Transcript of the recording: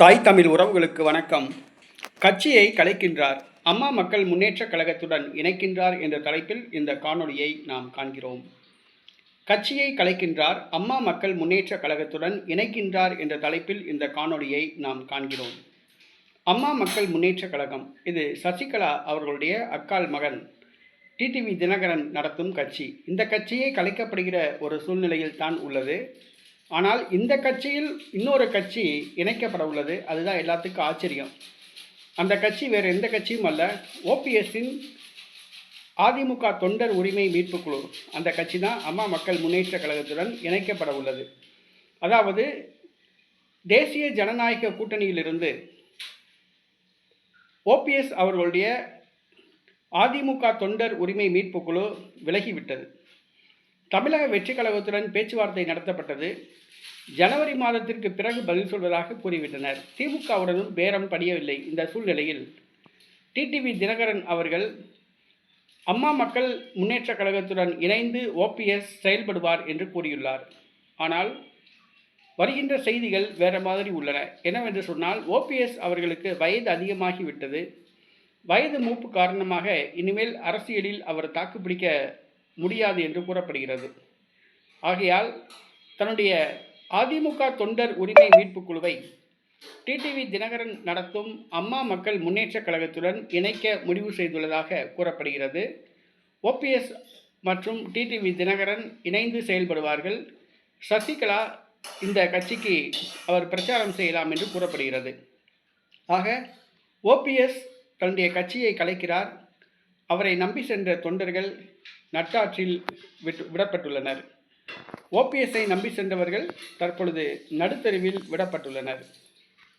தாய் தமிழ் உறவுகளுக்கு வணக்கம். கட்சியை கலைக்கின்றார் அம்மா மக்கள் முன்னேற்ற கழகத்துடன் இணைக்கின்றார் என்ற தலைப்பில் இந்த காணொளியை நாம் காண்கிறோம். கட்சியை கலைக்கின்றார் அம்மா மக்கள் முன்னேற்ற கழகத்துடன் இணைக்கின்றார் என்ற தலைப்பில் இந்த காணொளியை நாம் காண்கிறோம். அம்மா மக்கள் முன்னேற்றக் கழகம் இது சசிகலா அவர்களுடைய அக்கால் மகன் டிடிவி தினகரன் நடத்தும் கட்சி. இந்த கட்சியே கலைக்கப்படுகிற ஒரு சூழ்நிலையில் தான் உள்ளது. ஆனால் இந்த கட்சியில் இன்னொரு கட்சி இணைக்கப்பட உள்ளது அதுதான் எல்லாத்துக்கும் ஆச்சரியம். அந்த கட்சி வேறு எந்த கட்சியும் அல்ல. ஓபிஎஸ்ஸின் அதிமுக தொண்டர் உரிமை மீட்பு குழு அந்த கட்சி தான் அம்மா மக்கள் முன்னேற்ற கழகத்துடன் இணைக்கப்பட உள்ளது அதாவது தேசிய ஜனநாயக கூட்டணியிலிருந்து ஓபிஎஸ் அவர்களுடைய அதிமுக தொண்டர் உரிமை மீட்பு குழு விலகிவிட்டது. தமிழக வெற்றி கழகத்துடன் பேச்சுவார்த்தை நடத்தப்பட்டது. ஜனவரி மாதத்திற்கு பிறகு பதில் சொல்வதாக கூறிவிட்டனர். திமுகவுடனும் பேரம் படியவில்லை இந்த சூழ்நிலையில். டிடிவி தினகரன் அவர்கள் அம்மா மக்கள் முன்னேற்றக் கழகத்துடன் இணைந்து ஓபிஎஸ் செயல்படுவார் என்று கூறியுள்ளார். ஆனால் வருகின்ற செய்திகள் வேறு மாதிரி உள்ளன. என்னவென்று சொன்னால் ஓபிஎஸ் அவர்களுக்கு வயது அதிகமாகிவிட்டது. வயது மூப்பு காரணமாக இனிமேல் அரசியலில் அவர் தாக்குப்பிடிக்க முடியாது என்று கூறப்படுகிறது. ஆகையால் தன்னுடைய அதிமுக தொண்டர் உரிமை மீட்புக் குழுவை டிடிவி தினகரன் நடத்தும் அம்மா மக்கள் முன்னேற்றக் கழகத்துடன் இணைக்க முடிவு செய்துள்ளதாக கூறப்படுகிறது. ஓபிஎஸ் மற்றும் டிடிவி தினகரன் இணைந்து செயல்படுவார்கள். சசிகலா இந்த கட்சிக்கு அவர் பிரச்சாரம் செய்யலாம் என்று கூறப்படுகிறது. ஆக ஓபிஎஸ் தன்னுடைய கட்சியை கலைக்கிறார். அவரை நம்பி சென்ற தொண்டர்கள் நட்டாற்றில் விட்டு விடப்பட்டுள்ளனர். ஓபிஎஸ்ஐ நம்பி சென்றவர்கள் தற்பொழுது நடுத்தருவில் விடப்பட்டுள்ளனர்.